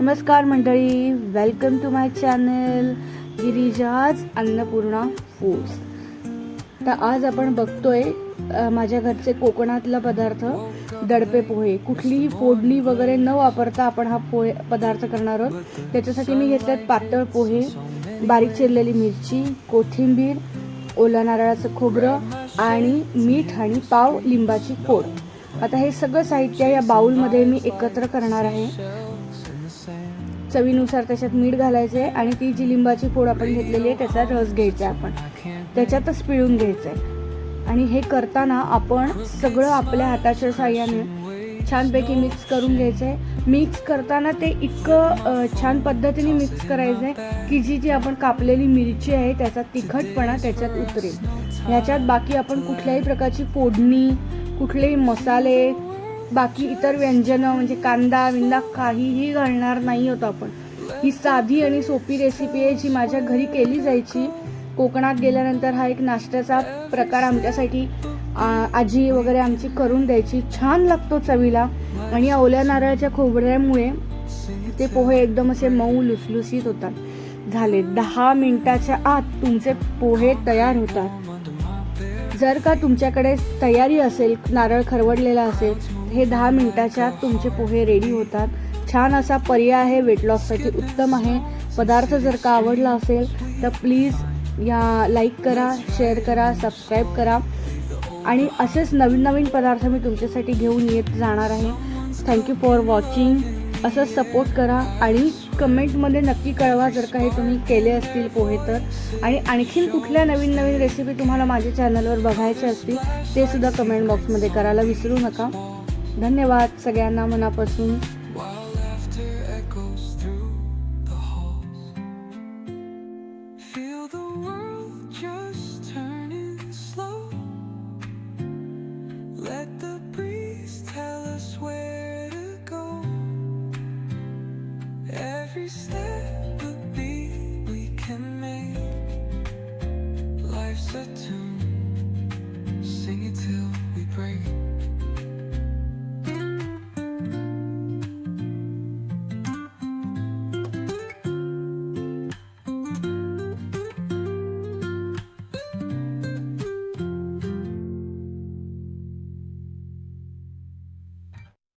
नमस्कार मंडळी welcome to my channel Girija's Annapurna foods तर आज आपण बघतोय माझ्या घरचे कोकणातला पदार्थ दडपे पोहे. कुठलीही फोडणी वगैरे न वापरता आपण हा पोहे पदार्थ करणार आहोत. त्याच्यासाठी मी घेतल्यात पातळ पोहे बारीक चिरलेली मिरची कोथिंबीर ओला नारळाचं खोबरं आणि मीठ आणि पाव लिंबाची फोड आता हे सगळं साहित्य या बाउलमध्ये मी एकत्र करणार आहे. चवीनुसार त्याच्यात मीठ घालायचं आहे आणि ती जी लिंबाची फोड आपण घेतलेली आहे त्याचा रस घ्यायचा आहे आपण. त्याच्यातच पिळून घ्यायचं आहे आणि हे करताना आपण सगळं आपल्या हाताच्या साह्याने छानपैकी मिक्स करून घ्यायचं आहे मिक्स करताना ते इतकं छान पद्धतीने मिक्स करायचं आहे की जी जी आपण कापलेली मिरची आहे त्याचा तिखटपणा त्याच्यात उतरेल. ह्याच्यात बाकी आपण कुठल्याही प्रकारची फोडणी कुठलेही मसाले बाकी इतर व्यंजनं म्हणजे कांदा विंदा काहीही घालणार नाही होतो आपण. ही साधी आणि सोपी रेसिपी आहे जी माझ्या घरी केली जायची. कोकणात गेल्यानंतर हा एक नाश्त्याचा प्रकार आमच्यासाठी आजी वगैरे आमची करून द्यायची. छान लागतो चवीला. आणि या ओल्या नारळाच्या खोबऱ्यामुळे ते पोहे एकदम असे मऊ लुसलुसीत होतात. झाले दहा मिनिटाच्या आत तुमचे पोहे तयार होतात. जर का तुमच्याकडे तयारी असेल नारळ खरवडलेला असेल हे दहा मिनिटाच्या तुमचे पोहे रेडी होतात. छान असा पर्याय आहे वेट लॉससाठी उत्तम आहे. पदार्थ जर का आवडला असेल तर प्लीज या लाईक करा शेअर करा सबस्क्राईब करा. आणि असेच नवीन नवीन पदार्थ मी तुमच्यासाठी घेऊन येत जाणार आहे. थँक्यू फॉर वॉचिंग असं सपोर्ट करा आणि कमेंटमध्ये नक्की कळवा जर का हे तुम्ही केले असतील पोहे तर. आणि आणखीन कुठल्या नवीन नवीन रेसिपी तुम्हाला माझ्या चॅनलवर बघायच्या असतील ते सुद्धा कमेंट बॉक्समध्ये करायला विसरू नका. धन्यवाद सगळ्यांना मनापासून.